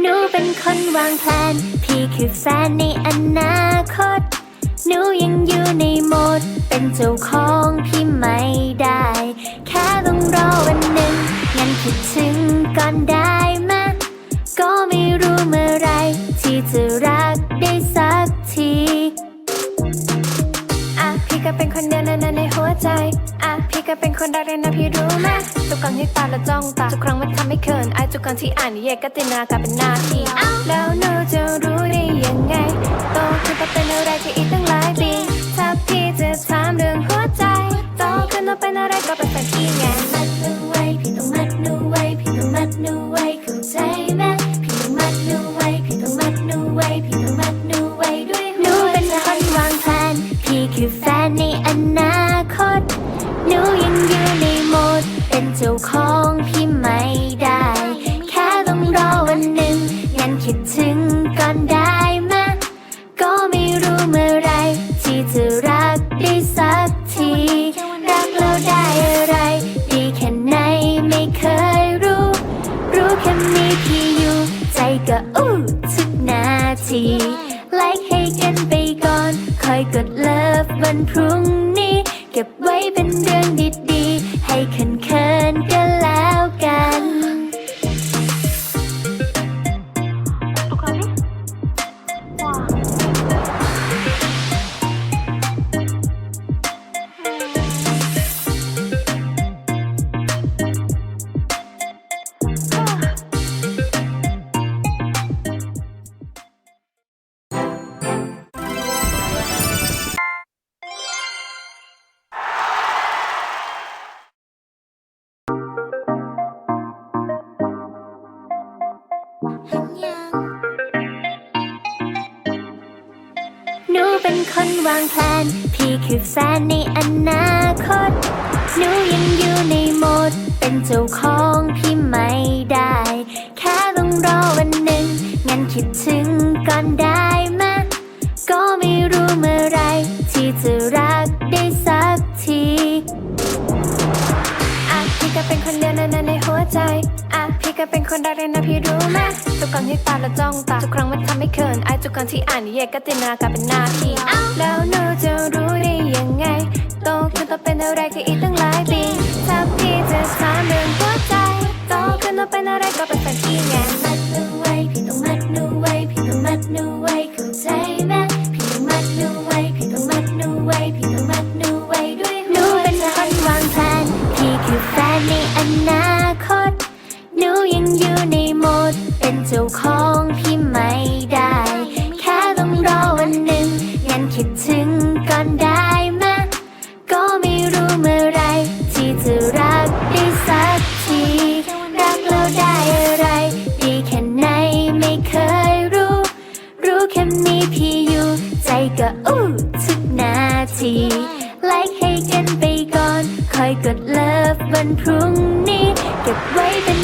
หนูเป็นคนวางแผน พี่คือแฟนในอนาคต หนูยังอยู่ในโหมด เป็นเจ้าของพี่ไม่ได้ แค่ต้องรอวันหนึ่ง งั้นคิดถึงก่อนได้มะก็ไม่รู้เมื่อไรที่จะรักได้สักที อะพี่ก็เป็นคนเดียวนั้นในหัวใจ อะพี่ก็เป็นคนรักเลยนะพี่รู้ไหมทุกครั้งที่ตาและจ้องตาทุกครั้งมันทำให้เขินไอายทุกครั้งที่อ่านนิยายก็จินตนาการเป็นหน้าที่ เป็นเจ้าของพี่ไม่ได้ แค่ต้องรอวันหนึ่งงั้นคิดถึงก่อนได้มะก็ไม่รู้เมื่อไร ที่จะรักได้สักที รักแล้วได้อะไร ดีแค่ไหนไม่เคยรู้ รู้แค่มีพี่อยู่ ใจก็อู้ทุกนาทีไลค์ให้กันไปก่อน คอยกดเลิฟวันพรุ่งนี้ เก็บไว้เป็นเรื่องดีๆ ให้เขิน เขิ หนูเป็นคนวางแผน พี่คือแฟนในอนาคต หนูยังอยู่ในโหมด เป็นเจ้าของพี่ไม่ได้ แค่ต้องรอวันหนึ่ง งั้นคิดถึงก่อนได้มก็ไม่รู้เมื่อไร ที่จะรักได้สักทีอะพี่ก็เป็นคนเดียวนั้นในหัวใจ อะพี่ก็เป็นคนรักเลยนะพี่รู้ไหมทุกครั้งที่ตาเราจ้องตาทุกครั้งมันทำให้เขินไอายทุกครั้งที่อ่านนิยายก็จินตนาการเป็นหน้าที่แล้วหนูจะรู้ได้ยังไงโตขึ้นต้องเป็นอะไร เจ้าของพี่ไม่ได้ แค่ต้องรอวันหนึ่งงั้นคิดถึงก่อนได้มะก็ไม่รู้เมื่อไร ที่จะรักได้สักที รักแล้วได้อะไร ดีแค่ไหนไม่เคยรู้ รู้แค่มีพี่อยู่ ใจก็อู้ทุกนาทีไลค์ให้กันไปก่อน คอยกดเลิฟวันพรุ่งนี้ เก็บไว้เป็น